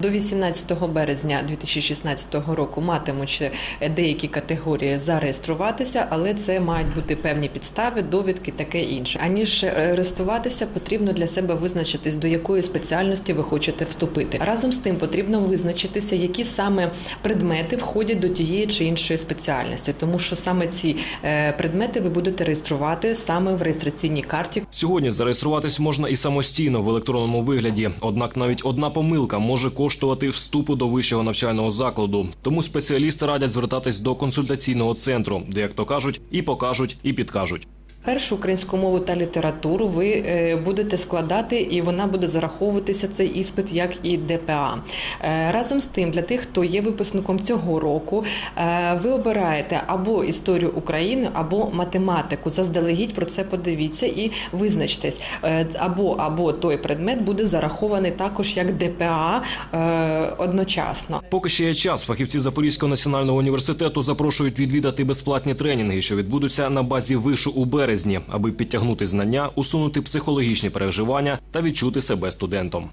До 18 березня 2016 року матимуть деякі категорії зареєструватися, але це мають бути певні підстави, довідки, таке інше. Аніж реєструватися, потрібно для себе визначитись, до якої спеціальності ви хочете вступити. Разом з тим потрібно визначитися, які саме предмети входять до тієї чи іншої спеціальності, тому що саме ці е, предмети ви будете реєструвати саме в реєстраційній карті, Сьогодні зареєструватись можна і самостійно в електронному вигляді. Однак навіть одна помилка може коштувати вступу до вищого навчального закладу. Тому спеціалісти радять звертатись до консультаційного центру, де, як то кажуть, і покажуть, і підкажуть. Першу українську мову та літературу ви е, будете складати, і вона буде зараховуватися цей іспит як і ДПА. Е, Разом з тим, для тих, хто є випускником цього року, е, ви обираєте або історію України, або математику. Заздалегідь про це подивіться і визначтесь. Або або той предмет буде зарахований також як ДПА одночасно. Поки ще є час, фахівці Запорізького національного університету запрошують відвідати безплатні тренінги, що відбудуться на базі вишу у березні, аби підтягнути знання, усунути психологічні переживання та відчути себе студентом.